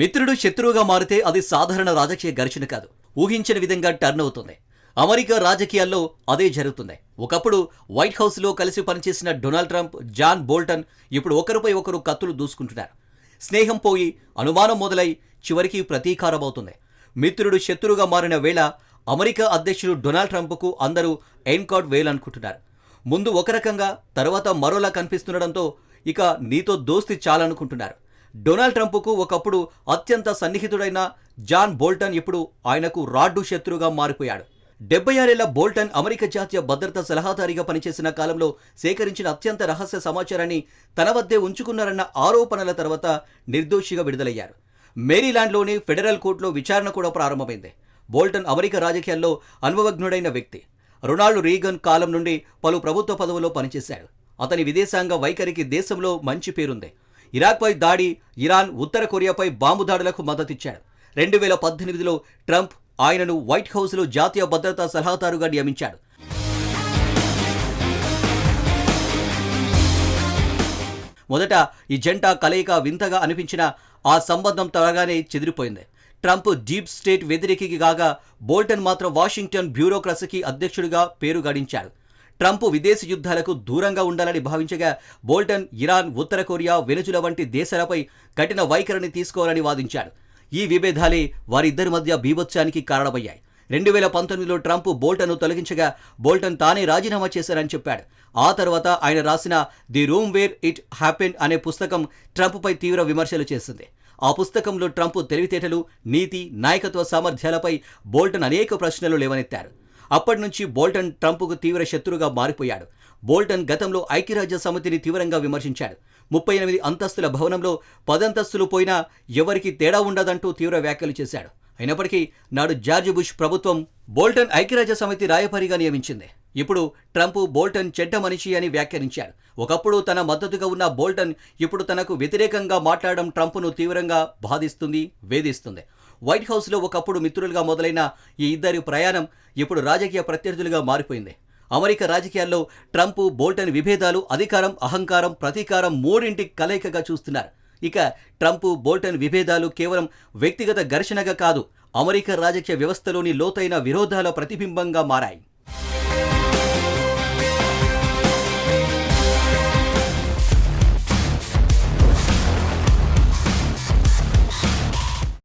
మిత్రుడు శత్రువుగా మారితే అది సాధారణ రాజకీయ ఘర్షణ కాదు. ఊహించిన విధంగా టర్న్ అవుతుంది. అమెరికా రాజకీయాల్లో అదే జరుగుతుంది. ఒకప్పుడు వైట్ హౌస్లో కలిసి పనిచేసిన డొనాల్డ్ ట్రంప్ జాన్ బోల్టన్ ఇప్పుడు ఒకరిపై ఒకరు కత్తులు దూసుకుంటున్నారు. స్నేహం పోయి అనుమానం మొదలై చివరికి ప్రతీకారమవుతుంది మిత్రుడు శత్రువుగా మారిన వేళ అమెరికా అధ్యక్షుడు డొనాల్డ్ ట్రంప్కు అందరూ ఎన్కాడ్ వేయాలనుకుంటున్నారు. ముందు ఒక రకంగా తర్వాత మరోలా కనిపిస్తుండడంతో ఇక నీతో దోస్తి చాలనుకుంటున్నారు. డొనాల్డ్ ట్రంప్కు ఒకప్పుడు అత్యంత సన్నిహితుడైన జాన్ బోల్టన్ ఇప్పుడు ఆయనకు రాడ్డు శత్రువుగా మారిపోయాడు. డెబ్బై ఆరేళ్ళ బోల్టన్ అమెరికా జాతీయ భద్రతా సలహాదారిగా పనిచేసిన కాలంలో సేకరించిన అత్యంత రహస్య సమాచారాన్ని తన వద్దే ఉంచుకున్నారన్న ఆరోపణల తర్వాత నిర్దోషిగా విడుదలయ్యారు. మేరీలాండ్లోని ఫెడరల్ కోర్టులో విచారణ కూడా ప్రారంభమైంది. బోల్టన్ అమెరికా రాజకీయాల్లో అనుభవజ్ఞుడైన వ్యక్తి. రొనాల్డ్ రీగన్ కాలం నుండి పలు ప్రభుత్వ పదవుల్లో పనిచేశాడు. అతని విదేశాంగ వైఖరికి దేశంలో మంచి పేరుంది. ఇరాక్పై దాడి ఇరాన్ ఉత్తర కొరియాపై బాంబు దాడులకు మద్దతిచ్చాడు రెండు వేల పద్దెనిమిదిలో ట్రంప్ ఆయనను వైట్ హౌస్లో జాతీయ భద్రతా సలహాదారుగా నియమించాడు. మొదట ఈ జంట కలయిక వింతగా అనిపించిన ఆ సంబంధం త్వరగానే చెదిరిపోయింది. ట్రంప్ డీప్ స్టేట్ వ్యతిరేకికి కాగా బోల్టన్ మాత్రం వాషింగ్టన్ బ్యూరోక్రసీకి అధ్యక్షుడిగా పేరు గడించాడు. ట్రంప్ విదేశీ యుద్ధాలకు దూరంగా ఉండాలని భావించగా బోల్టన్ ఇరాన్ ఉత్తర కొరియా వెనుజుల వంటి దేశాలపై కఠిన వైఖరిని తీసుకోవాలని వాదించాడు. ఈ విభేదాలే వారిద్దరి మధ్య బీభత్సానికి కారణమయ్యాయి. రెండు వేల పంతొమ్మిదిలో ట్రంప్ బోల్టన్ను తొలగించగా బోల్టన్ తానే రాజీనామా చేశారని చెప్పాడు. ఆ తర్వాత ఆయన రాసిన the room where it happen అనే పుస్తకం ట్రంప్పై తీవ్ర విమర్శలు చేసింది. ఆ పుస్తకంలో ట్రంప్ తెలివితేటలు నీతి నాయకత్వ సామర్థ్యాలపై బోల్టన్ అనేక ప్రశ్నలు లేవనెత్తారు. అప్పటి నుంచి బోల్టన్ ట్రంప్కు తీవ్ర శత్రువుగా మారిపోయాడు. బోల్టన్ గతంలో ఐక్యరాజ్య సమితిని తీవ్రంగా విమర్శించాడు. ముప్పై ఎనిమిది అంతస్తుల భవనంలో పదంతస్తులు పోయినా ఎవరికి తేడా ఉండదంటూ తీవ్ర వ్యాఖ్యలు చేశాడు. అయినప్పటికీ నాడు జార్జ్ బుష్ ప్రభుత్వం బోల్టన్ ఐక్యరాజ్య సమితి రాయభారిగా నియమించింది. ఇప్పుడు ట్రంప్ బోల్టన్ చెడ్డ మనిషి అని వ్యాఖ్యానించాడు. ఒకప్పుడు తన మద్దతుగా ఉన్న బోల్టన్ ఇప్పుడు తనకు వ్యతిరేకంగా మాట్లాడడం ట్రంప్ను తీవ్రంగా బాధిస్తుంది వేధిస్తుంది. వైట్ హౌస్లో ఒకప్పుడు మిత్రులుగా మొదలైన ఈ ఇద్దరి ప్రయాణం ఇప్పుడు రాజకీయ ప్రత్యర్థులుగా మారిపోయింది. అమెరికా రాజకీయాల్లో ట్రంప్ బోల్టన్ విభేదాలు అధికారం అహంకారం ప్రతీకారం మూడింటి కలయికగా చూస్తున్నారు. ఇక ట్రంప్ బోల్టన్ విభేదాలు కేవలం వ్యక్తిగత ఘర్షణగా కాదు అమెరికా రాజకీయ వ్యవస్థలోని లోతైన విరోధాల ప్రతిబింబంగా మారాయి.